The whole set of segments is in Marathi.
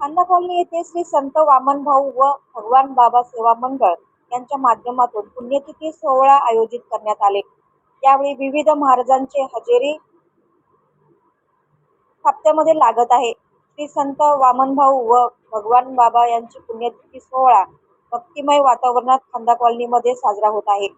खांदा कॉलनी येथे श्री संत वामन भाऊ व भगवान बाबा सेवा मंडळ यांच्या माध्यमातून पुण्यतिथी सोहळा आयोजित करण्यात आले. यावेळी विविध महाराजांचे हजेरी हप्त्यामध्ये लागत आहे. श्री संत वामन भाऊ व भगवान बाबा यांची पुण्यतिथी सोहळा भक्तिमय वातावरणात खांदा कॉलनीमध्ये साजरा होत आहे.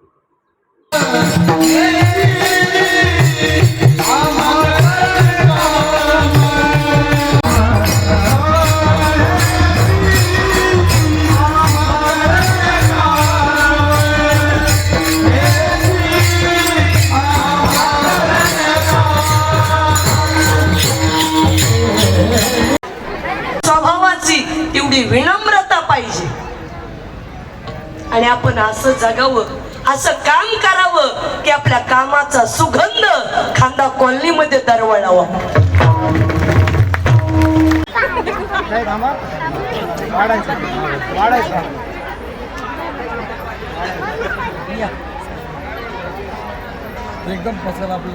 तेवढी विनम्रता पाहिजे. आणि आपण असं जगावं असं काम करावं की आपल्या कामाचा सुगंध खांदा कॉलनीमध्ये दरवळावा. एकदम पसंत आपलं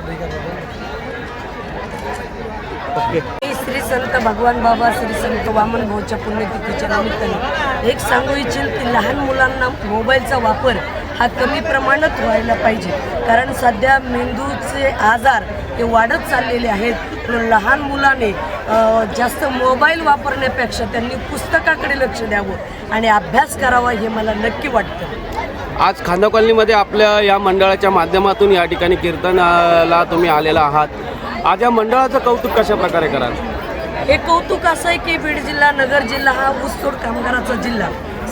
ओके. संत भगवान बाबा श्री संत वामन भाऊच्या पुण्यतिथीच्या निमित्ताने. एक सांगू इच्छिन की लहान मुलांना मोबाईलचा वापर हा कमी प्रमाणात व्हायला पाहिजे. कारण सध्या मेंदूचे आजार हे वाढत चाललेले आहेत. म्हणून लहान मुलाने जास्त मोबाईल वापरण्यापेक्षा त्यांनी पुस्तकाकडे लक्ष द्यावं आणि अभ्यास करावा हे मला नक्की वाटतं. आज खांदा कॉलनीमध्ये आपल्या या मंडळाच्या माध्यमातून या ठिकाणी कीर्तनाला तुम्ही आलेला आहात. आज या मंडळाचं कौतुक कशा प्रकारे कराल? हे कौतुक असं आहे की बीड जिल्हा नगर जिल्हा हा ऊसतोड कामगाराचा जिल्हा.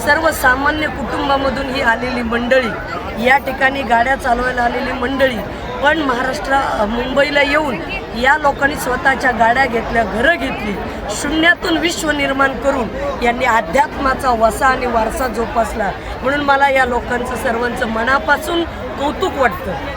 सर्वसामान्य कुटुंबामधून ही आलेली मंडळी या ठिकाणी गाड्या चालवायला आलेली मंडळी पण महाराष्ट्र मुंबईला येऊन या लोकांनी स्वतःच्या गाड्या घेतल्या घरं घेतली शून्यातून विश्व निर्माण करून यांनी अध्यात्माचा वसा आणि वारसा जोपासला. म्हणून मला या लोकांचं सर्वांचं मनापासून कौतुक वाटतं.